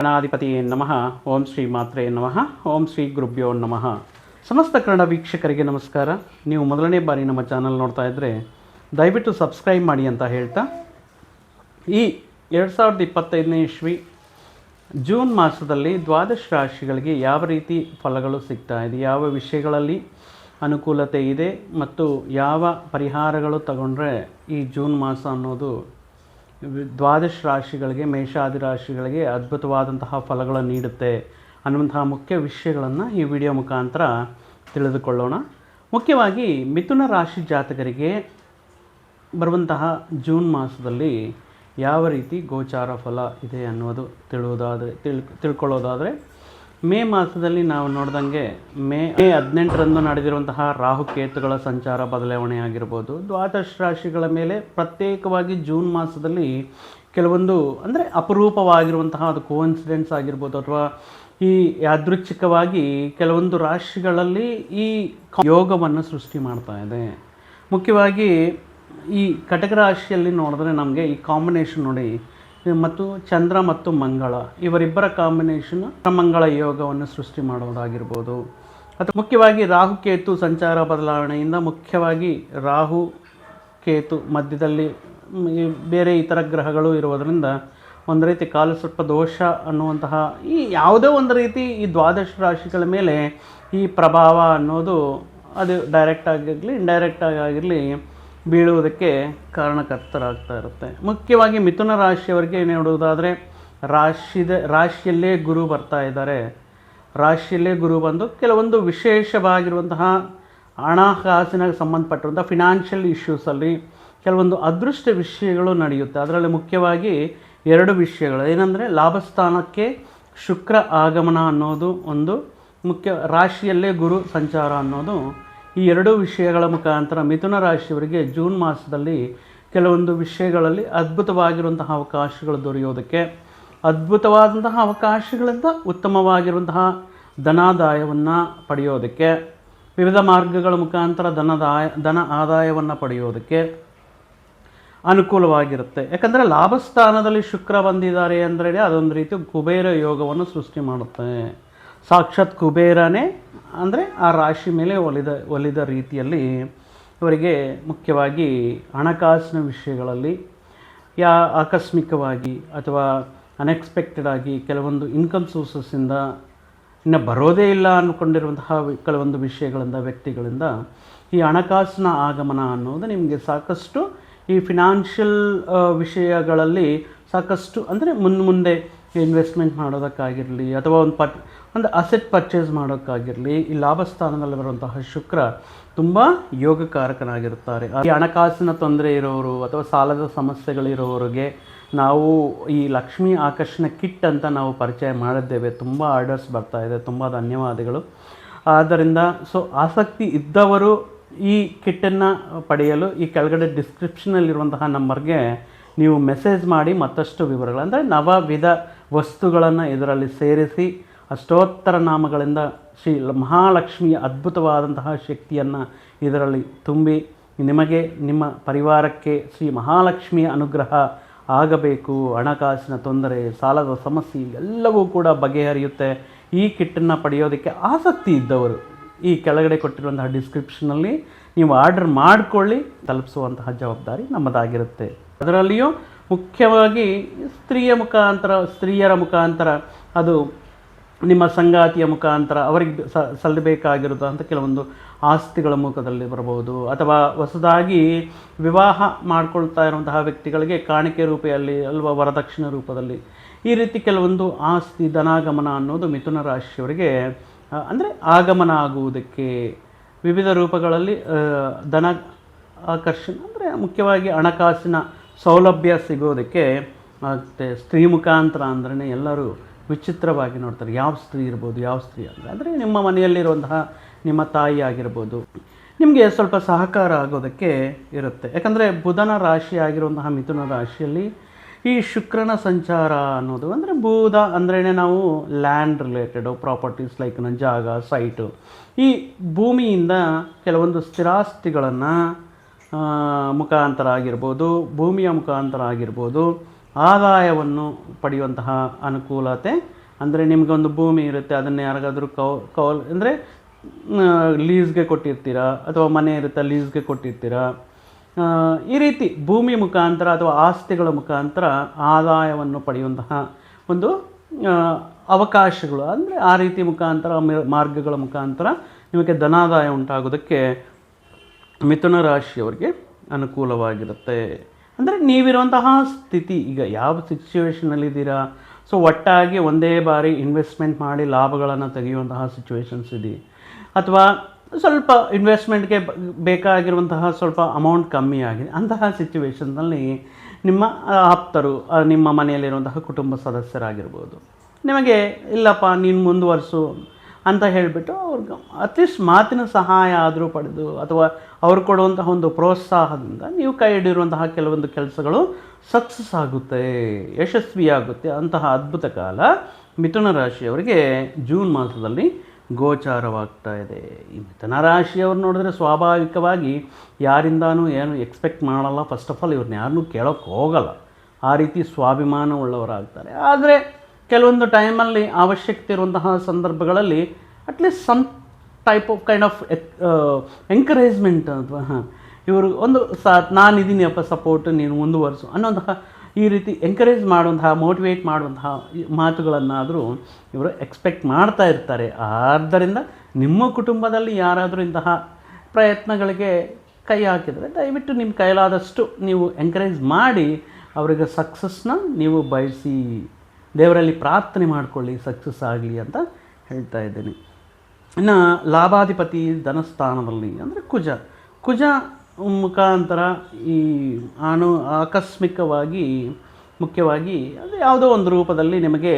ಗಣಾಧಿಪತಿ ನಮಃ. ಓಂ ಶ್ರೀ ಮಾತ್ರೆ ನಮಃ. ಓಂ ಶ್ರೀ ಗುರುಭ್ಯೋ ನಮಃ. ಸಮಸ್ತ ಕನ್ನಡ ವೀಕ್ಷಕರಿಗೆ ನಮಸ್ಕಾರ. ನೀವು ಮೊದಲನೇ ಬಾರಿ ನಮ್ಮ ಚಾನಲ್ ನೋಡ್ತಾ ಇದ್ದರೆ ದಯವಿಟ್ಟು ಸಬ್ಸ್ಕ್ರೈಬ್ ಮಾಡಿ ಅಂತ ಹೇಳ್ತಾ. ಈ ಎರಡು ಸಾವಿರದ ಇಪ್ಪತ್ತೈದನೇ ಇಸ್ವಿ ಜೂನ್ ಮಾಸದಲ್ಲಿ ದ್ವಾದಶ ರಾಶಿಗಳಿಗೆ ಯಾವ ರೀತಿ ಫಲಗಳು ಸಿಗ್ತಾ ಇದೆ, ಯಾವ ವಿಷಯಗಳಲ್ಲಿ ಅನುಕೂಲತೆ ಇದೆ ಮತ್ತು ಯಾವ ಪರಿಹಾರಗಳು ತಗೊಂಡ್ರೆ ಈ ಜೂನ್ ಮಾಸ ಅನ್ನೋದು ದ್ವಾದಶ ರಾಶಿಗಳಿಗೆ, ಮೇಷಾದಿ ರಾಶಿಗಳಿಗೆ ಅದ್ಭುತವಾದಂತಹ ಫಲಗಳನ್ನು ನೀಡುತ್ತೆ ಅನ್ನುವಂತಹ ಮುಖ್ಯ ವಿಷಯಗಳನ್ನು ಈ ವಿಡಿಯೋ ಮುಖಾಂತರ ತಿಳಿದುಕೊಳ್ಳೋಣ. ಮುಖ್ಯವಾಗಿ ಮಿಥುನ ರಾಶಿ ಜಾತಕರಿಗೆ ಬರುವಂತಹ ಜೂನ್ ಮಾಸದಲ್ಲಿ ಯಾವ ರೀತಿ ಗೋಚಾರ ಫಲ ಇದೆ ಅನ್ನೋದು ತಿಳುವುದಾದರೆ, ತಿಳ್, ತಿಳ್ಕೊಳ್ಳೋದಾದರೆ ಮೇ ಮಾಸದಲ್ಲಿ ನಾವು ನೋಡ್ದಂಗೆ ಮೇ ಮೇ ಹದಿನೆಂಟರಂದು ನಡೆದಿರುವಂತಹ ರಾಹುಕೇತುಗಳ ಸಂಚಾರ ಬದಲಾವಣೆ ಆಗಿರ್ಬೋದು. ದ್ವಾದಶ ರಾಶಿಗಳ ಮೇಲೆ ಪ್ರತ್ಯೇಕವಾಗಿ ಜೂನ್ ಮಾಸದಲ್ಲಿ ಕೆಲವೊಂದು ಅಂದರೆ ಅಪರೂಪವಾಗಿರುವಂತಹ ಅದು ಕೋಇನ್ಸಿಡೆನ್ಸ್ ಆಗಿರ್ಬೋದು ಅಥವಾ ಈ ಯಾದೃಚ್ಛಿಕವಾಗಿ ಕೆಲವೊಂದು ರಾಶಿಗಳಲ್ಲಿ ಈ ಯೋಗವನ್ನು ಸೃಷ್ಟಿ ಮಾಡ್ತಾ ಇದೆ. ಮುಖ್ಯವಾಗಿ ಈ ಕಟಕ ರಾಶಿಯಲ್ಲಿ ನೋಡಿದ್ರೆ ನಮಗೆ ಈ ಕಾಂಬಿನೇಷನ್ ನೋಡಿ ಮತ್ತು ಚಂದ್ರ ಮತ್ತು ಮಂಗಳ, ಇವರಿಬ್ಬರ ಕಾಂಬಿನೇಷನ್ ಮಂಗಳ ಯೋಗವನ್ನು ಸೃಷ್ಟಿ ಮಾಡೋದಾಗಿರ್ಬೋದು ಅಥವಾ ಮುಖ್ಯವಾಗಿ ರಾಹು ಕೇತು ಸಂಚಾರ ಬದಲಾವಣೆಯಿಂದ ಮುಖ್ಯವಾಗಿ ರಾಹು ಕೇತು ಮಧ್ಯದಲ್ಲಿ ಬೇರೆ ಇತರ ಗ್ರಹಗಳು ಇರುವುದರಿಂದ ಒಂದು ರೀತಿ ಕಾಲು ಸ್ವಲ್ಪ ದೋಷ ಅನ್ನುವಂತಹ ಈ ಯಾವುದೇ ಒಂದು ರೀತಿ ಈ ದ್ವಾದಶ ರಾಶಿಗಳ ಮೇಲೆ ಈ ಪ್ರಭಾವ ಅನ್ನೋದು ಅದು ಡೈರೆಕ್ಟ್ ಆಗಿರಲಿ ಆಗಿರಲಿ ಬೀಳುವುದಕ್ಕೆ ಕಾರಣಕರ್ತರಾಗ್ತಾ ಇರುತ್ತೆ. ಮುಖ್ಯವಾಗಿ ಮಿಥುನ ರಾಶಿಯವರಿಗೆ ಏನು ಹೇಳುವುದಾದರೆ, ರಾಶಿದ, ರಾಶಿಯಲ್ಲೇ ಗುರು ಬರ್ತಾ ಇದ್ದಾರೆ. ರಾಶಿಯಲ್ಲೇ ಗುರು ಬಂದು ಕೆಲವೊಂದು ವಿಶೇಷವಾಗಿರುವಂತಹ ಹಣಕಾಸಿನ ಸಂಬಂಧಪಟ್ಟಿರುವಂಥ ಫಿನಾನ್ಷಿಯಲ್ ಇಶ್ಯೂಸಲ್ಲಿ ಕೆಲವೊಂದು ಅದೃಷ್ಟ ವಿಷಯಗಳು ನಡೆಯುತ್ತೆ. ಅದರಲ್ಲಿ ಮುಖ್ಯವಾಗಿ ಎರಡು ವಿಷಯಗಳು. ಏನಂದರೆ, ಲಾಭಸ್ಥಾನಕ್ಕೆ ಶುಕ್ರ ಆಗಮನ ಅನ್ನೋದು ಒಂದು ಮುಖ್ಯ, ರಾಶಿಯಲ್ಲೇ ಗುರು ಸಂಚಾರ ಅನ್ನೋದು ಈ ಎರಡೂ ವಿಷಯಗಳ ಮುಖಾಂತರ ಮಿಥುನ ರಾಶಿಯವರಿಗೆ ಜೂನ್ ಮಾಸದಲ್ಲಿ ಕೆಲವೊಂದು ವಿಷಯಗಳಲ್ಲಿ ಅದ್ಭುತವಾಗಿರುವಂತಹ ಅವಕಾಶಗಳು ದೊರೆಯೋದಕ್ಕೆ, ಅದ್ಭುತವಾದಂತಹ ಅವಕಾಶಗಳಿಂದ ಉತ್ತಮವಾಗಿರುವಂತಹ ಧನಾದಾಯವನ್ನು ಪಡೆಯೋದಕ್ಕೆ, ವಿವಿಧ ಮಾರ್ಗಗಳ ಮುಖಾಂತರ ಧನದಾಯ, ಧನ ಆದಾಯವನ್ನು ಪಡೆಯೋದಕ್ಕೆ ಅನುಕೂಲವಾಗಿರುತ್ತೆ. ಯಾಕಂದರೆ ಲಾಭಸ್ಥಾನದಲ್ಲಿ ಶುಕ್ರ ಬಂದಿದ್ದಾರೆ ಅಂದರೆ ಅದೊಂದು ರೀತಿ ಕುಬೇರ ಯೋಗವನ್ನು ಸೃಷ್ಟಿ ಮಾಡುತ್ತೆ. ಸಾಕ್ಷಾತ್ ಕುಬೇರನೇ ಅಂದರೆ ಆ ರಾಶಿ ಮೇಲೆ ಒಲಿದ ಒಲಿದ ರೀತಿಯಲ್ಲಿ ಇವರಿಗೆ ಮುಖ್ಯವಾಗಿ ಹಣಕಾಸಿನ ವಿಷಯಗಳಲ್ಲಿ ಯಾ ಆಕಸ್ಮಿಕವಾಗಿ ಅಥವಾ ಅನ್ಎಕ್ಸ್ಪೆಕ್ಟೆಡ್ ಆಗಿ ಕೆಲವೊಂದು ಇನ್ಕಮ್ ಸೋರ್ಸಸ್ಸಿಂದ ಇನ್ನು ಬರೋದೇ ಇಲ್ಲ ಅಂದ್ಕೊಂಡಿರುವಂತಹ ಕೆಲವೊಂದು ವಿಷಯಗಳಿಂದ, ವ್ಯಕ್ತಿಗಳಿಂದ ಈ ಹಣಕಾಸಿನ ಆಗಮನ ಅನ್ನೋದು ನಿಮಗೆ ಸಾಕಷ್ಟು ಈ ಫಿನಾನ್ಷಿಯಲ್ ವಿಷಯಗಳಲ್ಲಿ ಸಾಕಷ್ಟು ಅಂದರೆ ಮುಂದೆ ಇನ್ವೆಸ್ಟ್ಮೆಂಟ್ ಮಾಡೋದಕ್ಕಾಗಿರಲಿ ಅಥವಾ ಒಂದು ಪಟ್ ಒಂದು ಅಸೆಟ್ ಪರ್ಚೇಸ್ ಮಾಡೋಕ್ಕಾಗಿರಲಿ ಈ ಲಾಭಸ್ಥಾನದಲ್ಲಿ ಬರುವಂತಹ ಶುಕ್ರ ತುಂಬ ಯೋಗಕಾರಕನಾಗಿರುತ್ತಾರೆ. ಈ ಹಣಕಾಸಿನ ತೊಂದರೆ ಇರೋರು ಅಥವಾ ಸಾಲದ ಸಮಸ್ಯೆಗಳಿರೋರಿಗೆ ನಾವು ಈ ಲಕ್ಷ್ಮಿ ಆಕರ್ಷಣ ಕಿಟ್ ಅಂತ ನಾವು ಪರಿಚಯ ಮಾಡಿದ್ದೇವೆ. ತುಂಬ ಆರ್ಡರ್ಸ್ ಬರ್ತಾ ಇದೆ, ತುಂಬ ಧನ್ಯವಾದಗಳು. ಆದ್ದರಿಂದ ಸೊ ಆಸಕ್ತಿ ಇದ್ದವರು ಈ ಕಿಟ್ಟನ್ನು ಪಡೆಯಲು ಈ ಕೆಳಗಡೆ ಡಿಸ್ಕ್ರಿಪ್ಷನಲ್ಲಿರುವಂತಹ ನಂಬರ್ಗೆ ನೀವು ಮೆಸೇಜ್ ಮಾಡಿ ಮತ್ತಷ್ಟು ವಿವರಗಳು ಅಂದರೆ ನವವಿಧ ವಸ್ತುಗಳನ್ನು ಇದರಲ್ಲಿ ಸೇರಿಸಿ ಅಷ್ಟೋತ್ತರ ನಾಮಗಳಿಂದ ಶ್ರೀ ಮಹಾಲಕ್ಷ್ಮಿಯ ಅದ್ಭುತವಾದಂತಹ ಶಕ್ತಿಯನ್ನು ಇದರಲ್ಲಿ ತುಂಬಿ ನಿಮಗೆ ನಿಮ್ಮ ಪರಿವಾರಕ್ಕೆ ಶ್ರೀ ಮಹಾಲಕ್ಷ್ಮಿಯ ಅನುಗ್ರಹ ಆಗಬೇಕು. ಹಣಕಾಸಿನ ತೊಂದರೆ, ಸಾಲದ ಸಮಸ್ಯೆ ಎಲ್ಲವೂ ಕೂಡ ಬಗೆಹರಿಯುತ್ತೆ. ಈ ಕಿಟ್ಟನ್ನು ಪಡೆಯೋದಕ್ಕೆ ಆಸಕ್ತಿ ಇದ್ದವರು ಈ ಕೆಳಗಡೆ ಕೊಟ್ಟಿರುವಂತಹ ಡಿಸ್ಕ್ರಿಪ್ಷನಲ್ಲಿ ನೀವು ಆರ್ಡರ್ ಮಾಡಿಕೊಳ್ಳಿ. ತಲುಪಿಸುವಂತಹ ಜವಾಬ್ದಾರಿ ನಮ್ಮದಾಗಿರುತ್ತೆ. ಅದರಲ್ಲಿಯೂ ಮುಖ್ಯವಾಗಿ ಸ್ತ್ರೀಯ ಮುಖಾಂತರ, ಸ್ತ್ರೀಯರ ಮುಖಾಂತರ, ಅದು ನಿಮ್ಮ ಸಂಗಾತಿಯ ಮುಖಾಂತರ, ಅವರಿಗೆ ಸ ಸಲ್ಲಬೇಕಾಗಿರುವಂಥ ಕೆಲವೊಂದು ಆಸ್ತಿಗಳ ಮುಖದಲ್ಲಿ ಬರಬಹುದು. ಅಥವಾ ಹೊಸದಾಗಿ ವಿವಾಹ ಮಾಡ್ಕೊಳ್ತಾ ಇರುವಂತಹ ವ್ಯಕ್ತಿಗಳಿಗೆ ಕಾಣಿಕೆ ರೂಪದಲ್ಲಿ ಅಲ್ವಾ ವರದಕ್ಷಿಣೆ ರೂಪದಲ್ಲಿ. ಈ ರೀತಿ ಕೆಲವೊಂದು ಆಸ್ತಿ, ಧನಾಗಮನ ಅನ್ನೋದು ಮಿಥುನ ರಾಶಿಯವರಿಗೆ ಅಂದರೆ ಆಗಮನ ಆಗುವುದಕ್ಕೆ ವಿವಿಧ ರೂಪಗಳಲ್ಲಿ ಧನ ಆಕರ್ಷಣೆ, ಅಂದರೆ ಮುಖ್ಯವಾಗಿ ಹಣಕಾಸಿನ ಸೌಲಭ್ಯ ಸಿಗೋದಕ್ಕೆ ಮತ್ತು ಸ್ತ್ರೀ ಮುಖಾಂತರ ಅಂದ್ರೆ ಎಲ್ಲರೂ ವಿಚಿತ್ರವಾಗಿ ನೋಡ್ತಾರೆ. ಯಾವ ಸ್ತ್ರೀ ಇರ್ಬೋದು, ಯಾವ ಸ್ತ್ರೀ ಅಂದರೆ ಅಂದರೆ ನಿಮ್ಮ ಮನೆಯಲ್ಲಿರುವಂತಹ ನಿಮ್ಮ ತಾಯಿ ಆಗಿರ್ಬೋದು, ನಿಮಗೆ ಸ್ವಲ್ಪ ಸಹಕಾರ ಆಗೋದಕ್ಕೆ ಇರುತ್ತೆ. ಯಾಕಂದರೆ ಬುಧನ ರಾಶಿ ಆಗಿರುವಂತಹ ಮಿಥುನ ರಾಶಿಯಲ್ಲಿ ಈ ಶುಕ್ರನ ಸಂಚಾರ ಅನ್ನೋದು ಅಂದರೆ ಬೂದ ಅಂದ್ರೇ ನಾವು ಲ್ಯಾಂಡ್ ರಿಲೇಟೆಡು ಪ್ರಾಪರ್ಟೀಸ್ ಲೈಕ್ ಜಾಗ ಸೈಟು ಈ ಭೂಮಿಯಿಂದ ಕೆಲವೊಂದು ಸ್ಥಿರಾಸ್ತಿಗಳನ್ನು ಮುಖಾಂತರ ಆಗಿರ್ಬೋದು ಭೂಮಿಯ ಮುಖಾಂತರ ಆಗಿರ್ಬೋದು ಆದಾಯವನ್ನು ಪಡೆಯುವಂತಹ ಅನುಕೂಲತೆ, ಅಂದರೆ ನಿಮಗೊಂದು ಭೂಮಿ ಇರುತ್ತೆ, ಅದನ್ನು ಯಾರಿಗಾದರೂ ಕೌ, ಕೌಲ್, ಅಂದರೆ ಲೀಸ್ಗೆ ಕೊಟ್ಟಿರ್ತೀರಾ, ಅಥವಾ ಮನೆ ಇರುತ್ತೆ ಲೀಸ್ಗೆ ಕೊಟ್ಟಿರ್ತೀರಾ ಈ ರೀತಿ ಭೂಮಿ ಮುಖಾಂತರ ಅಥವಾ ಆಸ್ತಿಗಳ ಮುಖಾಂತರ ಆದಾಯವನ್ನು ಪಡೆಯುವಂತಹ ಒಂದು ಅವಕಾಶಗಳು, ಅಂದರೆ ಆ ರೀತಿ ಮುಖಾಂತರ, ಮಾರ್ಗಗಳ ಮುಖಾಂತರ ನಿಮಗೆ ಧನಾದಾಯ ಉಂಟಾಗೋದಕ್ಕೆ ಮಿಥುನ ರಾಶಿಯವರಿಗೆ ಅನುಕೂಲವಾಗಿರುತ್ತೆ. ಅಂದರೆ ನೀವಿರುವಂತಹ ಸ್ಥಿತಿ, ಈಗ ಯಾವ ಸಿಚುವೇಷನಲ್ಲಿದ್ದೀರಾ ಸೊ ಒಟ್ಟಾಗಿ ಒಂದೇ ಬಾರಿ ಇನ್ವೆಸ್ಟ್ಮೆಂಟ್ ಮಾಡಿ ಲಾಭಗಳನ್ನು ತೆಗೆಯುವಂತಹ ಸಿಚುವೇಷನ್ಸ್ ಇದೆ ಅಥವಾ ಸ್ವಲ್ಪ ಇನ್ವೆಸ್ಟ್ಮೆಂಟ್ಗೆ ಬೇಕಾಗಿರುವಂತಹ ಸ್ವಲ್ಪ ಅಮೌಂಟ್ ಕಮ್ಮಿ ಆಗಿದೆ. ಅಂತಹ ಸಿಚುವೇಶನ್ನಲ್ಲಿ ನಿಮ್ಮ ಆಪ್ತರು ನಿಮ್ಮ ಮನೆಯಲ್ಲಿರುವಂತಹ ಕುಟುಂಬ ಸದಸ್ಯರಾಗಿರ್ಬೋದು. ನಿಮಗೆ, ಇಲ್ಲಪ್ಪ, ನೀನು ಮುಂದುವರಿಸು ಅಂತ ಹೇಳಿಬಿಟ್ಟು ಅವ್ರಿಗೆ ಅಟ್ಲೀಸ್ಟ್ ಮಾತಿನ ಸಹಾಯ ಆದರೂ ಪಡೆದು ಅಥವಾ ಅವ್ರು ಕೊಡುವಂತಹ ಒಂದು ಪ್ರೋತ್ಸಾಹದಿಂದ ನೀವು ಕೈ ಹಿಡಿರುವಂತಹ ಕೆಲವೊಂದು ಕೆಲಸಗಳು ಸಕ್ಸಸ್ ಆಗುತ್ತೆ, ಯಶಸ್ವಿಯಾಗುತ್ತೆ. ಅಂತಹ ಅದ್ಭುತ ಕಾಲ ಮಿಥುನ ರಾಶಿಯವರಿಗೆ ಜೂನ್ ಮಾಸದಲ್ಲಿ ಗೋಚಾರವಾಗ್ತಾ ಇದೆ. ಈ ಮಿಥುನ ರಾಶಿಯವ್ರು ನೋಡಿದ್ರೆ ಸ್ವಾಭಾವಿಕವಾಗಿ ಯಾರಿಂದಾನೂ ಏನು ಎಕ್ಸ್ಪೆಕ್ಟ್ ಮಾಡಲ್ಲ. ಫಸ್ಟ್ ಆಫ್ ಆಲ್ ಇವ್ರನ್ನ ಯಾರನ್ನೂ ಕೇಳೋಕ್ಕೆ ಹೋಗಲ್ಲ. ಆ ರೀತಿ ಸ್ವಾಭಿಮಾನ ಉಳ್ಳವರಾಗ್ತಾರೆ ಆದರೆ ಕೆಲವೊಂದು ಟೈಮಲ್ಲಿ ಅವಶ್ಯಕತೆ ಇರುವಂತಹ ಸಂದರ್ಭಗಳಲ್ಲಿ at least some type of kind of encouragement ಅಥವಾ, ಹಾಂ, ಇವರು ಒಂದು ಸಾ, ನಾನಿದ್ದೀನಿ ಅಪ್ಪ ಸಪೋರ್ಟ್ ನೀನು ಮುಂದುವರಿಸು ಅನ್ನೋಂತಹ ಈ ರೀತಿ ಎಂಕರೇಜ್ ಮಾಡುವಂತಹ ಮೋಟಿವೇಟ್ ಮಾಡುವಂತಹ ಮಾತುಗಳನ್ನಾದರೂ ಇವರು ಎಕ್ಸ್ಪೆಕ್ಟ್ ಮಾಡ್ತಾ ಇರ್ತಾರೆ. ಆದ್ದರಿಂದ ನಿಮ್ಮ ಕುಟುಂಬದಲ್ಲಿ ಯಾರಾದರೂ ಇಂತಹ ಪ್ರಯತ್ನಗಳಿಗೆ ಕೈ ಹಾಕಿದರೆ ದಯವಿಟ್ಟು ನಿಮ್ಮ ಕೈಲಾದಷ್ಟು ನೀವು ಎಂಕರೇಜ್ ಮಾಡಿ, ಅವರಿಗೆ ಸಕ್ಸಸ್ನ ನೀವು ಬಯಸಿ. ದೇವರಲ್ಲಿ ಪ್ರಾರ್ಥನೆ ಮಾಡಿಕೊಳ್ಳಿ ಸಕ್ಸಸ್ ಆಗಲಿ ಅಂತ ಹೇಳ್ತಾ ಇದ್ದೀನಿ. ಇನ್ನು ಲಾಭಾಧಿಪತಿ ಧನಸ್ಥಾನದಲ್ಲಿ ಅಂದರೆ ಕುಜ. ಕುಜ ಮುಖಾಂತರ ಈ ಅನು ಆಕಸ್ಮಿಕವಾಗಿ, ಮುಖ್ಯವಾಗಿ ಅದು ಯಾವುದೋ ಒಂದು ರೂಪದಲ್ಲಿ ನಿಮಗೆ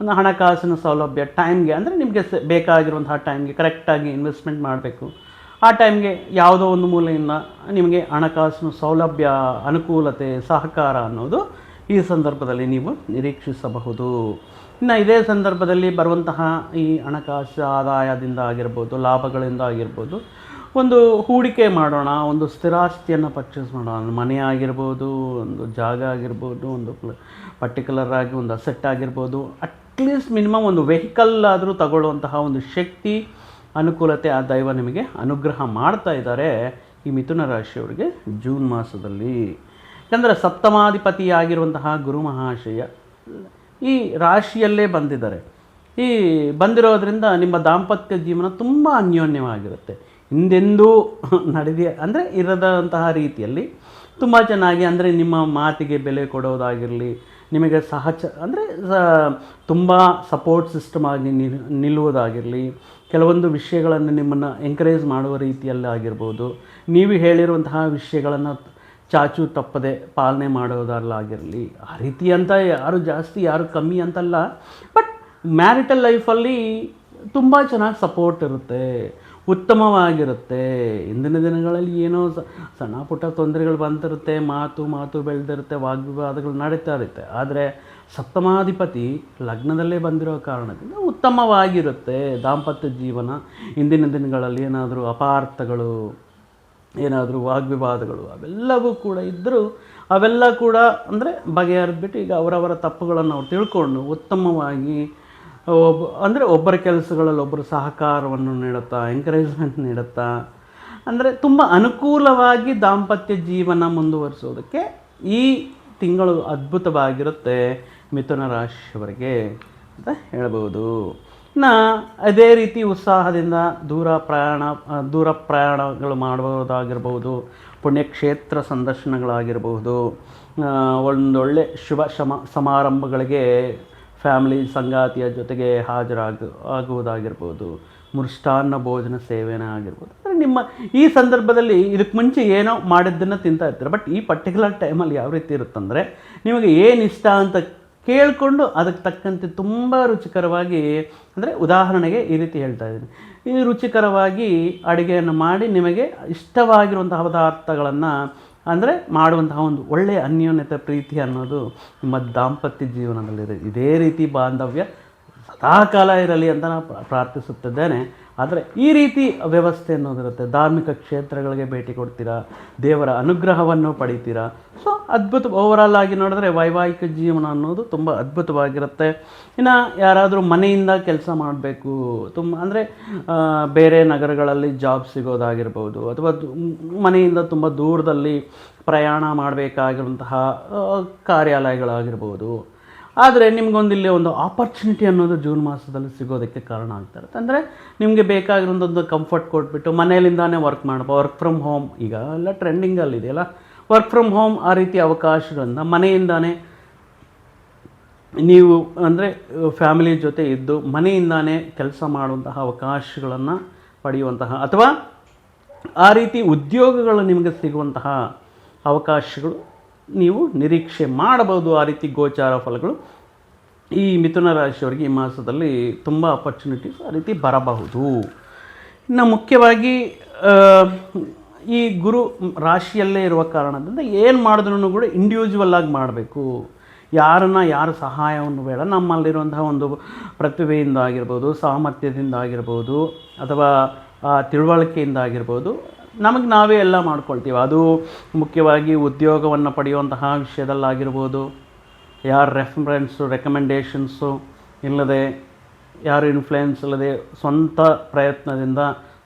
ಒಂದು ಹಣಕಾಸಿನ ಸೌಲಭ್ಯ ಟೈಮ್ಗೆ ಅಂದರೆ ನಿಮಗೆ ಬೇಕಾಗಿರುವಂತಹ ಟೈಮ್ಗೆ ಕರೆಕ್ಟಾಗಿ ಇನ್ವೆಸ್ಟ್ಮೆಂಟ್ ಮಾಡಬೇಕು. ಆ ಟೈಮ್ಗೆ ಯಾವುದೋ ಒಂದು ಮೂಲೆಯಿಂದ ನಿಮಗೆ ಹಣಕಾಸಿನ ಸೌಲಭ್ಯ, ಅನುಕೂಲತೆ, ಸಹಕಾರ ಅನ್ನೋದು ಈ ಸಂದರ್ಭದಲ್ಲಿ ನೀವು ನಿರೀಕ್ಷಿಸಬಹುದು. ಇನ್ನು ಇದೇ ಸಂದರ್ಭದಲ್ಲಿ ಬರುವಂತಹ ಈ ಹಣಕಾಸು ಆದಾಯದಿಂದ ಆಗಿರ್ಬೋದು, ಲಾಭಗಳಿಂದ ಆಗಿರ್ಬೋದು, ಒಂದು ಹೂಡಿಕೆ ಮಾಡೋಣ, ಒಂದು ಸ್ಥಿರಾಸ್ತಿಯನ್ನು ಪರ್ಚೇಸ್ ಮಾಡೋಣ. ಮನೆ ಆಗಿರ್ಬೋದು, ಒಂದು ಜಾಗ ಆಗಿರ್ಬೋದು, ಒಂದು ಪರ್ಟಿಕ್ಯುಲರ್ ಆಗಿ ಒಂದು ಅಸೆಟ್ ಆಗಿರ್ಬೋದು ಅಟ್ಲೀಸ್ಟ್ ಮಿನಿಮಮ್ ಒಂದು ವೆಹಿಕಲ್ ಆದರೂ ತಗೊಳ್ಳುವಂತಹ ಒಂದು ಶಕ್ತಿ, ಅನುಕೂಲತೆ ಆ ದೈವ ನಿಮಗೆ ಅನುಗ್ರಹ ಮಾಡ್ತಾ ಇದ್ದಾರೆ ಈ ಮಿಥುನ ರಾಶಿಯವರಿಗೆ ಜೂನ್ ಮಾಸದಲ್ಲಿ. ಯಾಕಂದರೆ ಸಪ್ತಮಾಧಿಪತಿಯಾಗಿರುವಂತಹ ಗುರು ಮಹಾಶಯ ಈ ರಾಶಿಯಲ್ಲೇ ಬಂದಿದ್ದಾರೆ. ಈ ಬಂದಿರೋದ್ರಿಂದ ನಿಮ್ಮ ದಾಂಪತ್ಯ ಜೀವನ ತುಂಬ ಅನ್ಯೋನ್ಯವಾಗಿರುತ್ತೆ. ಹಿಂದೆಂದೂ ನಡೆದಿ ಅಂದರೆ ಇರದಂತಹ ರೀತಿಯಲ್ಲಿ ತುಂಬ ಚೆನ್ನಾಗಿ, ಅಂದರೆ ನಿಮ್ಮ ಮಾತಿಗೆ ಬೆಲೆ ಕೊಡೋದಾಗಿರಲಿ, ನಿಮಗೆ ಸಹಚ, ಅಂದರೆ ತುಂಬ ಸಪೋರ್ಟ್ ಸಿಸ್ಟಮ್ ಆಗಿ ನಿಲ್ ನಿಲ್ಲುವುದಾಗಿರಲಿ, ಕೆಲವೊಂದು ವಿಷಯಗಳನ್ನು ನಿಮ್ಮನ್ನು ಎಂಕರೇಜ್ ಮಾಡುವ ರೀತಿಯಲ್ಲಿ ಆಗಿರ್ಬೋದು ನೀವು ಹೇಳಿರುವಂತಹ ವಿಷಯಗಳನ್ನು ಚಾಚು ತಪ್ಪದೆ ಪಾಲನೆ ಮಾಡೋದಲ್ಲಾಗಿರಲಿ ಆ ರೀತಿ ಅಂತ ಯಾರು ಜಾಸ್ತಿ, ಯಾರು ಕಮ್ಮಿ ಅಂತಲ್ಲ. ಬಟ್ ಮ್ಯಾರಿಟಲ್ ಲೈಫಲ್ಲಿ ತುಂಬ ಚೆನ್ನಾಗಿ ಸಪೋರ್ಟ್ ಇರುತ್ತೆ, ಉತ್ತಮವಾಗಿರುತ್ತೆ. ಇಂದಿನ ದಿನಗಳಲ್ಲಿ ಏನೋ ಸಣ್ಣ ಪುಟ್ಟ ತೊಂದರೆಗಳು ಬಂದಿರುತ್ತೆ, ಮಾತು ಮಾತು ಬೆಳೆದಿರುತ್ತೆ, ವಾಗ್ವಿವಾದಗಳು ನಡೀತಾ ಇರುತ್ತೆ. ಆದರೆ ಸಪ್ತಮಾಧಿಪತಿ ಲಗ್ನದಲ್ಲೇ ಬಂದಿರೋ ಕಾರಣದಿಂದ ಉತ್ತಮವಾಗಿರುತ್ತೆ. ದಾಂಪತ್ಯ ಜೀವನ ಇಂದಿನ ದಿನಗಳಲ್ಲಿ ಏನಾದರೂ ಅಪಾರ್ಥಗಳು ಏನಾದರೂ ವಾಗ್ವಿವಾದಗಳು ಅವೆಲ್ಲವೂ ಕೂಡ ಇದ್ದರೂ ಅವೆಲ್ಲ ಕೂಡ ಅಂದರೆ ಬಗೆಹರಿದ್ಬಿಟ್ಟು ಈಗ ಅವರವರ ತಪ್ಪುಗಳನ್ನು ಅವ್ರು ತಿಳ್ಕೊಂಡು ಉತ್ತಮವಾಗಿ ಒಬ್ಬ ಅಂದರೆ ಒಬ್ಬರ ಕೆಲಸಗಳಲ್ಲಿ ಒಬ್ಬರು ಸಹಕಾರವನ್ನು ನೀಡುತ್ತಾ ಎಂಕರೇಜ್ಮೆಂಟ್ ನೀಡುತ್ತಾ, ಅಂದರೆ ತುಂಬ ಅನುಕೂಲವಾಗಿ ದಾಂಪತ್ಯ ಜೀವನ ಮುಂದುವರಿಸೋದಕ್ಕೆ ಈ ತಿಂಗಳು ಅದ್ಭುತವಾಗಿರುತ್ತೆ ಮಿಥುನ ರಾಶಿಯವರಿಗೆ ಅಂತ ಹೇಳ್ಬೋದು. ಇನ್ನು ಅದೇ ರೀತಿ ಉತ್ಸಾಹದಿಂದ ದೂರ ಪ್ರಯಾಣ ದೂರ ಪ್ರಯಾಣಗಳು ಮಾಡುವುದಾಗಿರ್ಬೋದು, ಪುಣ್ಯಕ್ಷೇತ್ರ ಸಂದರ್ಶನಗಳಾಗಿರಬಹುದು ಒಂದೊಳ್ಳೆ ಶುಭ ಶಮ, ಸಮಾರಂಭಗಳಿಗೆ ಫ್ಯಾಮಿಲಿ ಸಂಗಾತಿಯ ಜೊತೆಗೆ ಹಾಜರಾಗ, ಆಗುವುದಾಗಿರ್ಬೋದು, ಮೃಷ್ಟಾನ್ನ ಭೋಜನ ಸೇವನೆ ಆಗಿರ್ಬೋದು. ಅಂದರೆ ನಿಮ್ಮ ಈ ಸಂದರ್ಭದಲ್ಲಿ ಇದಕ್ಕೆ ಮುಂಚೆ ಏನೋ ಮಾಡಿದ್ದನ್ನು ತಿಂತಾ ಇರ್ತಾರೆ. ಬಟ್ ಈ ಪರ್ಟಿಕ್ಯುಲರ್ ಟೈಮಲ್ಲಿ ಯಾವ ರೀತಿ ಇರುತ್ತಂದರೆ, ನಿಮಗೆ ಏನು ಇಷ್ಟ ಅಂತ ಕೇಳಿಕೊಂಡು ಅದಕ್ಕೆ ತಕ್ಕಂತೆ ತುಂಬ ರುಚಿಕರವಾಗಿ, ಅಂದರೆ ಉದಾಹರಣೆಗೆ ಈ ರೀತಿ ಹೇಳ್ತಾ ಇದ್ದೀನಿ. ಈ ರುಚಿಕರವಾಗಿ ಅಡುಗೆಯನ್ನು ಮಾಡಿ ನಿಮಗೆ ಇಷ್ಟವಾಗಿರುವಂತಹ ಪದಾರ್ಥಗಳನ್ನು, ಅಂದರೆ ಮಾಡುವಂತಹ ಒಂದು ಒಳ್ಳೆಯ ಅನ್ಯೋನ್ಯತೆ ಪ್ರೀತಿ ಅನ್ನೋದು ನಿಮ್ಮ ದಾಂಪತ್ಯ ಜೀವನದಲ್ಲಿದೆ. ಇದೇ ರೀತಿ ಬಾಂಧವ್ಯ ಸದಾಕಾಲ ಇರಲಿ ಅಂತ ನಾನು ಪ್ರಾರ್ಥಿಸುತ್ತಿದ್ದೇನೆ. ಆದರೆ ಈ ರೀತಿ ವ್ಯವಸ್ಥೆ ಅನ್ನೋದಿರುತ್ತೆ ಧಾರ್ಮಿಕ ಕ್ಷೇತ್ರಗಳಿಗೆ ಭೇಟಿ ಕೊಡ್ತೀರಾ? ದೇವರ ಅನುಗ್ರಹವನ್ನು ಪಡಿತೀರಾ? ಸೊ ಅದ್ಭುತ ಓವರಾಲ್ ಆಗಿ ನೋಡಿದ್ರೆ ವೈವಾಹಿಕ ಜೀವನ ಅನ್ನೋದು ತುಂಬ ಅದ್ಭುತವಾಗಿರುತ್ತೆ. ಇನ್ನು ಯಾರಾದರೂ ಮನೆಯಿಂದ ಕೆಲಸ ಮಾಡಬೇಕು ತುಂಬ ಅಂದರೆ ಬೇರೆ ನಗರಗಳಲ್ಲಿ ಜಾಬ್ ಸಿಗೋದಾಗಿರ್ಬೋದು, ಅಥವಾ ಮನೆಯಿಂದ ತುಂಬ ದೂರದಲ್ಲಿ ಪ್ರಯಾಣ ಮಾಡಬೇಕಾಗಿರುವಂತಹ ಕಾರ್ಯಾಲಯಗಳಾಗಿರ್ಬೋದು ಆದರೆ ನಿಮಗೊಂದು ಇಲ್ಲಿ ಒಂದು ಆಪರ್ಚುನಿಟಿ ಅನ್ನೋದು ಜೂನ್ ಮಾಸದಲ್ಲಿ ಸಿಗೋದಕ್ಕೆ ಕಾರಣ ಆಗ್ತಾ ಇರುತ್ತೆ. ಅಂದರೆ ನಿಮಗೆ ಬೇಕಾಗಿರೋದೊಂದು ಕಂಫರ್ಟ್ ಕೊಟ್ಬಿಟ್ಟು ಮನೆಯಲ್ಲಿಂದಾನೇ ವರ್ಕ್ ಮಾಡ್ಬೋದು ವರ್ಕ್ ಫ್ರಮ್ ಹೋಮ್ ಈಗ ಎಲ್ಲ ಟ್ರೆಂಡಿಂಗಲ್ಲಿದೆಯಲ್ಲ ವರ್ಕ್ ಫ್ರಮ್ ಹೋಮ್ ಆ ರೀತಿ ಅವಕಾಶಗಳಿಂದ ಮನೆಯಿಂದಾನೇ ನೀವು ಅಂದರೆ ಫ್ಯಾಮಿಲಿ ಜೊತೆ ಇದ್ದು ಮನೆಯಿಂದಾನೇ ಕೆಲಸ ಮಾಡುವಂತಹ ಅವಕಾಶಗಳನ್ನು ಪಡೆಯುವಂತಹ ಅಥವಾ ಆ ರೀತಿ ಉದ್ಯೋಗಗಳು ನಿಮಗೆ ಸಿಗುವಂತಹ ಅವಕಾಶಗಳು ನೀವು ನಿರೀಕ್ಷೆ ಮಾಡಬಹುದು ಆ ರೀತಿ ಗೋಚಾರ ಫಲಗಳು. ಈ ಮಿಥುನ ರಾಶಿಯವರಿಗೆ ಈ ಮಾಸದಲ್ಲಿ ತುಂಬ ಅಪರ್ಚುನಿಟೀಸ್ ಆ ರೀತಿ ಬರಬಹುದು. ಇನ್ನು ಮುಖ್ಯವಾಗಿ ಈ ಗುರು ರಾಶಿಯಲ್ಲೇ ಇರುವ ಕಾರಣದಿಂದ ಏನು ಮಾಡಿದ್ರು ಕೂಡ ಇಂಡಿವಿಜುವಲ್ ಆಗಿ ಮಾಡಬೇಕು. ಯಾರನ್ನ ಯಾರ ಸಹಾಯವನ್ನು ಬೇಡ. ನಮ್ಮಲ್ಲಿರುವಂತಹ ಒಂದು ಪ್ರತಿಭೆಯಿಂದ ಆಗಿರ್ಬೋದು, ಸಾಮರ್ಥ್ಯದಿಂದ ಆಗಿರ್ಬೋದು, ಅಥವಾ ತಿಳುವಳಿಕೆಯಿಂದ ಆಗಿರ್ಬೋದು ನಮಗೆ ನಾವೇ ಎಲ್ಲ ಮಾಡ್ಕೊಳ್ತೀವಿ. ಅದು ಮುಖ್ಯವಾಗಿ ಉದ್ಯೋಗವನ್ನು ಪಡೆಯುವಂತಹ ವಿಷಯದಲ್ಲಾಗಿರ್ಬೋದು, ಯಾರ ರೆಫರೆನ್ಸು ರೆಕಮೆಂಡೇಷನ್ಸು ಇಲ್ಲದೆ, ಯಾರು ಇನ್ಫ್ಲುಯೆನ್ಸ್ ಇಲ್ಲದೆ ಸ್ವಂತ ಪ್ರಯತ್ನದಿಂದ,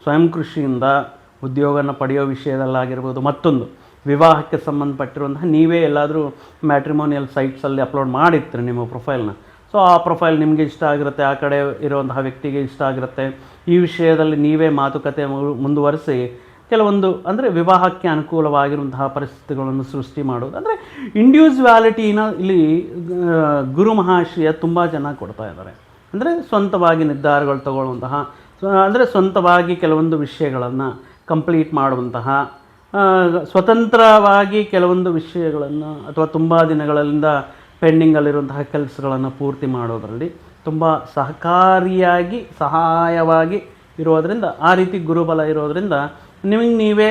ಸ್ವಯಂ ಕೃಷಿಯಿಂದ ಉದ್ಯೋಗವನ್ನು ಪಡೆಯೋ ವಿಷಯದಲ್ಲಾಗಿರ್ಬೋದು. ಮತ್ತೊಂದು, ವಿವಾಹಕ್ಕೆ ಸಂಬಂಧಪಟ್ಟಿರುವಂತಹ, ನೀವೇ ಎಲ್ಲಾದರೂ ಮ್ಯಾಟ್ರಿಮೋನಿಯಲ್ ಸೈಟ್ಸಲ್ಲಿ ಅಪ್ಲೋಡ್ ಮಾಡಿರ್ತೀರಿ ನಿಮ್ಮ ಪ್ರೊಫೈಲ್ನ. ಸೊ, ಆ ಪ್ರೊಫೈಲ್ ನಿಮಗೆ ಇಷ್ಟ ಆಗಿರುತ್ತೆ, ಆ ಕಡೆ ಇರುವಂತಹ ವ್ಯಕ್ತಿಗೆ ಇಷ್ಟ ಆಗಿರುತ್ತೆ. ಈ ವಿಷಯದಲ್ಲಿ ನೀವೇ ಮಾತುಕತೆ ಮುಂದುವರಿಸಿ ಕೆಲವೊಂದು, ಅಂದರೆ ವಿವಾಹಕ್ಕೆ ಅನುಕೂಲವಾಗಿರುವಂತಹ ಪರಿಸ್ಥಿತಿಗಳನ್ನು ಸೃಷ್ಟಿ ಮಾಡೋದು. ಅಂದರೆ ಇಂಡಿವಿಜುವಾಲಿಟಿನ ಇಲ್ಲಿ ಗುರು ಮಹಾಶಯ ತುಂಬ ಜನ ಕೊಡ್ತಾ ಇದ್ದಾರೆ. ಅಂದರೆ ಸ್ವಂತವಾಗಿ ನಿರ್ಧಾರಗಳು ತಗೊಳ್ಳುವಂತಹ ಅಂದರೆ ಸ್ವಂತವಾಗಿ ಕೆಲವೊಂದು ವಿಷಯಗಳನ್ನು ಕಂಪ್ಲೀಟ್ ಮಾಡುವಂತಹ ಸ್ವತಂತ್ರವಾಗಿ ಕೆಲವೊಂದು ವಿಷಯಗಳನ್ನು ಅಥವಾ ತುಂಬ ದಿನಗಳಿಂದ ಪೆಂಡಿಂಗಲ್ಲಿರುವಂತಹ ಕೆಲಸಗಳನ್ನು ಪೂರ್ತಿ ಮಾಡೋದರಲ್ಲಿ ತುಂಬ ಸಹಕಾರಿಯಾಗಿ, ಸಹಾಯವಾಗಿ ಇರೋದರಿಂದ, ಆ ರೀತಿ ಗುರುಬಲ ಇರೋದರಿಂದ ನಿಮಗೆ ನೀವೇ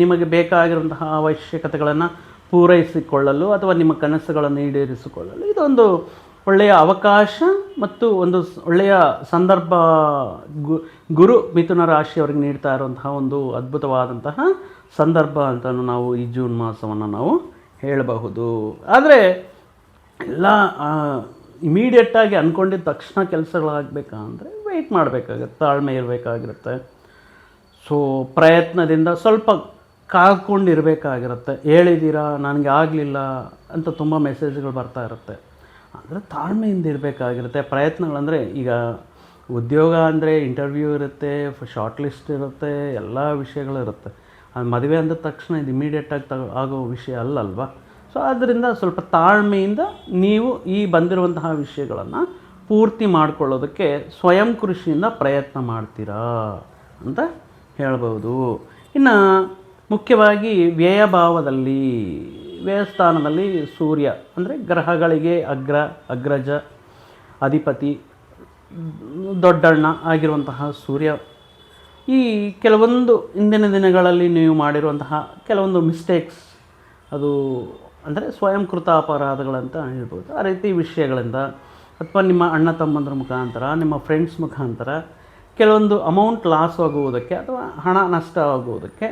ನಿಮಗೆ ಬೇಕಾಗಿರುವಂತಹ ಅವಶ್ಯಕತೆಗಳನ್ನು ಪೂರೈಸಿಕೊಳ್ಳಲು ಅಥವಾ ನಿಮ್ಮ ಕನಸುಗಳನ್ನು ಈಡೇರಿಸಿಕೊಳ್ಳಲು. ಇದೊಂದು ಒಳ್ಳೆಯ ಅವಕಾಶ ಮತ್ತು ಒಂದು ಒಳ್ಳೆಯ ಸಂದರ್ಭ ಗುರು ಮಿಥುನ ರಾಶಿಯವರಿಗೆ ನೀಡ್ತಾ ಇರುವಂತಹ ಒಂದು ಅದ್ಭುತವಾದಂತಹ ಸಂದರ್ಭ ಅಂತ ನಾವು ಈ ಜೂನ್ ಮಾಸವನ್ನು ನಾವು ಹೇಳಬಹುದು. ಆದರೆ ಎಲ್ಲ ಇಮಿಡಿಯೇಟಾಗಿ ಅಂದ್ಕೊಂಡಿದ್ದ ತಕ್ಷಣ ಕೆಲಸಗಳಾಗಬೇಕಾ ಅಂದರೆ ವೆಯ್ಟ್ ಮಾಡಬೇಕಾಗತ್ತೆ, ತಾಳ್ಮೆ ಇರಬೇಕಾಗಿರುತ್ತೆ. ಸೊ ಪ್ರಯತ್ನದಿಂದ ಸ್ವಲ್ಪ ಕಾಕೊಂಡಿರಬೇಕಾಗಿರುತ್ತೆ ಹೇಳಿದ್ದೀರಾ ನನಗೆ ಆಗಲಿಲ್ಲ ಅಂತ ತುಂಬ ಮೆಸೇಜ್ಗಳು ಬರ್ತಾ ಇರುತ್ತೆ. ಅಂದರೆ ತಾಳ್ಮೆಯಿಂದ ಇರಬೇಕಾಗಿರುತ್ತೆ. ಪ್ರಯತ್ನಗಳಂದರೆ ಈಗ ಉದ್ಯೋಗ ಅಂದರೆ ಇಂಟರ್ವ್ಯೂ ಇರುತ್ತೆ ಶಾರ್ಟ್ ಲಿಸ್ಟ್ ಇರುತ್ತೆ, ಎಲ್ಲ ವಿಷಯಗಳಿರುತ್ತೆ ಅದು ಮದುವೆ ಅಂದ ತಕ್ಷಣ ಇದು ಇಮಿಡಿಯೇಟಾಗಿ ತಗೋ ಆಗೋ ವಿಷಯ ಅಲ್ಲಲ್ವಾ? ಸೊ ಆದ್ದರಿಂದ ಸ್ವಲ್ಪ ತಾಳ್ಮೆಯಿಂದ ನೀವು ಈ ಬಂದಿರುವಂತಹ ವಿಷಯಗಳನ್ನು ಪೂರ್ತಿ ಮಾಡಿಕೊಳ್ಳೋದಕ್ಕೆ ಸ್ವಯಂ ಕೃಷಿಯಿಂದ ಪ್ರಯತ್ನ ಮಾಡ್ತೀರಾ ಅಂತ ಹೇಳ್ಬೋದು ಇನ್ನು ಮುಖ್ಯವಾಗಿ ವ್ಯಯಭಾವದಲ್ಲಿ, ವ್ಯಯಸ್ಥಾನದಲ್ಲಿ ಸೂರ್ಯ, ಅಂದರೆ ಗ್ರಹಗಳಿಗೆ ಅಗ್ರ, ಅಗ್ರಜ, ಅಧಿಪತಿ, ದೊಡ್ಡಣ್ಣ ಆಗಿರುವಂತಹ ಸೂರ್ಯ. ಈ ಕೆಲವೊಂದು ಇಂದಿನ ದಿನಗಳಲ್ಲಿ ನೀವು ಮಾಡಿರುವಂತಹ ಕೆಲವೊಂದು ಮಿಸ್ಟೇಕ್ಸ್ ಅದು ಅಂದರೆ ಸ್ವಯಂಕೃತ ಅಪರಾಧಗಳಂತ ಹೇಳ್ಬೋದು. ಆ ರೀತಿ ವಿಷಯಗಳಿಂದ, ಅಥವಾ ನಿಮ್ಮ ಅಣ್ಣ ತಮ್ಮಂದ್ರ ಮುಖಾಂತರ, ನಿಮ್ಮ ಫ್ರೆಂಡ್ಸ್ ಮುಖಾಂತರ ಕೆಲವೊಂದು ಅಮೌಂಟ್ ಲಾಸ್ ಆಗುವುದಕ್ಕೆ ಅಥವಾ ಹಣ ನಷ್ಟ ಆಗುವುದಕ್ಕೆ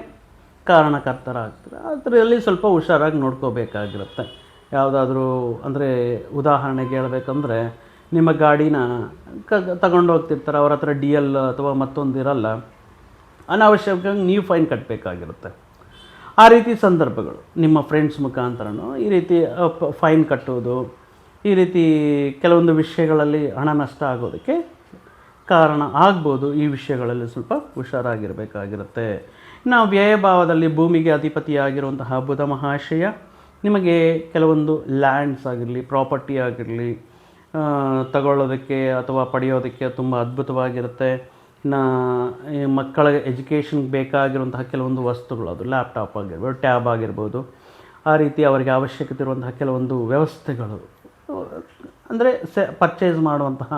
ಕಾರಣಕರ್ತರಾಗ್ತಾರೆ. ಅದರಲ್ಲಿ ಸ್ವಲ್ಪ ಹುಷಾರಾಗಿ ನೋಡ್ಕೋಬೇಕಾಗಿರುತ್ತೆ. ಯಾವುದಾದ್ರೂ ಅಂದರೆ ಉದಾಹರಣೆಗೆ ಹೇಳಬೇಕಂದ್ರೆ ನಿಮ್ಮ ಗಾಡಿನ ಕ ತಗೊಂಡು ಹೋಗ್ತಿರ್ತಾರೆ, ಅವ್ರ ಹತ್ರ ಡಿ ಎಲ್ ಅಥವಾ ಮತ್ತೊಂದು ಇರಲ್ಲ. ಅನಾವಶ್ಯಕವಾಗಿ ನೀವು ಫೈನ್ ಕಟ್ಟಬೇಕಾಗಿರುತ್ತೆ ಆ ರೀತಿ ಸಂದರ್ಭಗಳು, ನಿಮ್ಮ ಫ್ರೆಂಡ್ಸ್ ಮುಖಾಂತರನೂ ಈ ರೀತಿ ಫೈನ್ ಕಟ್ಟೋದು, ಈ ರೀತಿ ಕೆಲವೊಂದು ವಿಷಯಗಳಲ್ಲಿ ಹಣ ನಷ್ಟ ಆಗೋದಕ್ಕೆ ಕಾರಣ ಆಗ್ಬೋದು ಈ ವಿಷಯಗಳಲ್ಲಿ ಸ್ವಲ್ಪ ಹುಷಾರಾಗಿರಬೇಕಾಗಿರುತ್ತೆ. ನಾವು ವ್ಯಯಭಾವದಲ್ಲಿ ಭೂಮಿಗೆ ಅಧಿಪತಿಯಾಗಿರುವಂತಹ ಬುಧ ಮಹಾಶಯ, ನಿಮಗೆ ಕೆಲವೊಂದು ಲ್ಯಾಂಡ್ಸ್ ಆಗಿರಲಿ, ಪ್ರಾಪರ್ಟಿ ಆಗಿರಲಿ ತಗೊಳ್ಳೋದಕ್ಕೆ ಅಥವಾ ಪಡೆಯೋದಕ್ಕೆ ತುಂಬ ಅದ್ಭುತವಾಗಿರುತ್ತೆ. ನಾ ಮಕ್ಕಳ ಎಜುಕೇಷನ್ಗೆ ಬೇಕಾಗಿರುವಂತಹ ಕೆಲವೊಂದು ವಸ್ತುಗಳು, ಅದು ಲ್ಯಾಪ್ಟಾಪ್ ಆಗಿರ್ಬೋದು, ಟ್ಯಾಬ್ ಆಗಿರ್ಬೋದು, ಆ ರೀತಿ ಅವರಿಗೆ ಅವಶ್ಯಕತೆ ಇರುವಂತಹ ಕೆಲವೊಂದು ವ್ಯವಸ್ಥೆಗಳು. ಅಂದರೆ ಸೆ ಪರ್ಚೇಸ್ ಮಾಡುವಂತಹ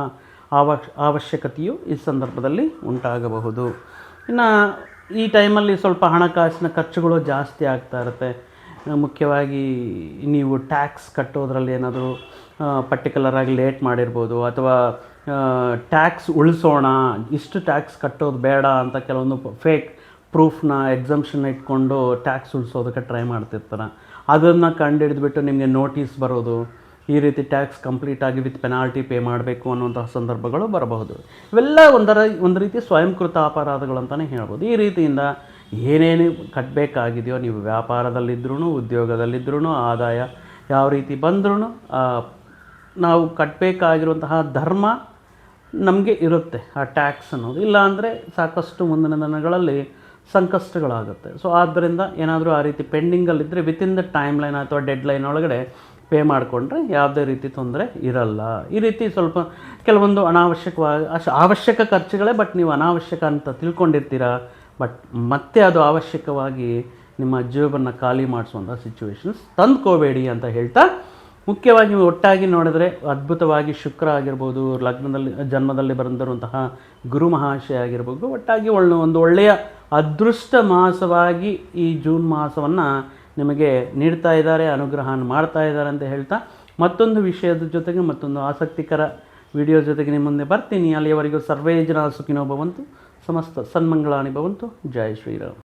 ಅವಶ್ ಅವಶ್ಯಕತೆಯು ಈ ಸಂದರ್ಭದಲ್ಲಿ ಉಂಟಾಗಬಹುದು. ಇನ್ನು ಈ ಟೈಮಲ್ಲಿ ಸ್ವಲ್ಪ ಹಣಕಾಸಿನ ಖರ್ಚುಗಳು ಜಾಸ್ತಿ ಆಗ್ತಾ ಇರುತ್ತೆ. ಮುಖ್ಯವಾಗಿ ನೀವು ಟ್ಯಾಕ್ಸ್ ಕಟ್ಟೋದ್ರಲ್ಲಿ ಏನಾದರೂ ಪರ್ಟಿಕ್ಯುಲರಾಗಿ ಲೇಟ್ ಮಾಡಿರ್ಬೋದು ಅಥವಾ ಟ್ಯಾಕ್ಸ್ ಉಳಿಸೋಣ, ಇಷ್ಟು ಟ್ಯಾಕ್ಸ್ ಕಟ್ಟೋದು ಬೇಡ ಅಂತ ಕೆಲವೊಂದು ಫೇಕ್ ಪ್ರೂಫ್ನ ಎಕ್ಸಮ್ಷನ್ ಇಟ್ಕೊಂಡು ಟ್ಯಾಕ್ಸ್ ಉಳಿಸೋದಕ್ಕೆ ಟ್ರೈ ಮಾಡ್ತಿರ್ತಾರೆ. ಅದನ್ನು ಕಂಡುಹಿಡಿದ್ಬಿಟ್ಟು ನಿಮಗೆ ನೋಟಿಸ್ ಬರೋದು ಈ ರೀತಿ ಟ್ಯಾಕ್ಸ್ ಕಂಪ್ಲೀಟ್ ಆಗಿ ವಿತ್ ಪೆನಾಲ್ಟಿ ಪೇ ಮಾಡಬೇಕು ಅನ್ನುವಂತಹ ಸಂದರ್ಭಗಳು ಬರಬಹುದು. ಇವೆಲ್ಲ ಒಂದರ, ಒಂದು ರೀತಿ ಸ್ವಯಂಕೃತ ಅಪರಾಧಗಳು ಅಂತಲೇ ಹೇಳ್ಬೋದು. ಈ ರೀತಿಯಿಂದ ಏನೇನು ಕಟ್ಟಬೇಕಾಗಿದೆಯೋ ನೀವು ವ್ಯಾಪಾರದಲ್ಲಿದ್ರೂ ಉದ್ಯೋಗದಲ್ಲಿದ್ರೂ ಆದಾಯ ಯಾವ ರೀತಿ ಬಂದ್ರೂ ನಾವು ಕಟ್ಟಬೇಕಾಗಿರುವಂತಹ ಧರ್ಮ ನಮಗೆ ಇರುತ್ತೆ. ಆ ಟ್ಯಾಕ್ಸ್ ಅನ್ನೋದು. ಇಲ್ಲಾಂದರೆ ಸಾಕಷ್ಟು ಮುಂದಿನ ದಿನಗಳಲ್ಲಿ ಸಂಕಷ್ಟಗಳಾಗುತ್ತೆ. ಸೊ ಆದ್ದರಿಂದ ಏನಾದರೂ ಆ ರೀತಿ ಪೆಂಡಿಂಗಲ್ಲಿದ್ದರೆ ವಿತಿನ್ ದ ಟೈಮ್ ಲೈನ್ ಅಥವಾ ಡೆಡ್ ಲೈನ್ ಒಳಗಡೆ ಪೇ ಮಾಡಿಕೊಂಡ್ರೆ ಯಾವುದೇ ರೀತಿ ತೊಂದರೆ ಇರಲ್ಲ. ಈ ರೀತಿ ಸ್ವಲ್ಪ ಕೆಲವೊಂದು ಅನಾವಶ್ಯಕವಾಗಿ ಅಶ್ ಅವಶ್ಯಕ ಖರ್ಚುಗಳೇ, ಬಟ್ ನೀವು ಅನಾವಶ್ಯಕ ಅಂತ ತಿಳ್ಕೊಂಡಿರ್ತೀರ? ಬಟ್ ಮತ್ತೆ ಅದು ಅವಶ್ಯಕವಾಗಿ ನಿಮ್ಮ ಜೀವವನ್ನು ಖಾಲಿ ಮಾಡಿಸುವಂಥ ಸಿಚುವೇಶನ್ಸ್ ತಂದ್ಕೋಬೇಡಿ ಅಂತ ಹೇಳ್ತಾ, ಮುಖ್ಯವಾಗಿ ನೀವು ಒಟ್ಟಾಗಿ ನೋಡಿದ್ರೆ ಅದ್ಭುತವಾಗಿ ಶುಕ್ರ ಆಗಿರ್ಬೋದು, ಲಗ್ನದಲ್ಲಿ, ಜನ್ಮದಲ್ಲಿ ಬಂದಿರುವಂತಹ ಗುರು ಮಹಾಶಯ ಆಗಿರ್ಬೋದು, ಒಟ್ಟಾಗಿ ಒಳ್ಳೆ, ಒಂದು ಒಳ್ಳೆಯ ಅದೃಷ್ಟ ಮಾಸವಾಗಿ ಈ ಜೂನ್ ಮಾಸವನ್ನು ನಿಮಗೆ ನೀಡ್ತಾ ಇದ್ದಾರೆ ಅನುಗ್ರಹ ಮಾಡ್ತಾ ಇದ್ದಾರೆ ಅಂತ ಹೇಳ್ತಾ ಮತ್ತೊಂದು ವಿಷಯದ ಜೊತೆಗೆ ಮತ್ತೊಂದು ಆಸಕ್ತಿಕರ ವಿಡಿಯೋ ಜೊತೆಗೆ ನಿಮ್ಮ ಮುಂದೆ ಬರ್ತೀನಿ. ಅಲ್ಲಿಯವರೆಗೂ ಸರ್ವೇ ಜನ ಸುಖಿನೋ ಭವಂತು, ಸಮಸ್ತ ಸನ್ಮಂಗಳಾನಿ ಭವಂತು. ಜೈ ಶ್ರೀರಾಮ್.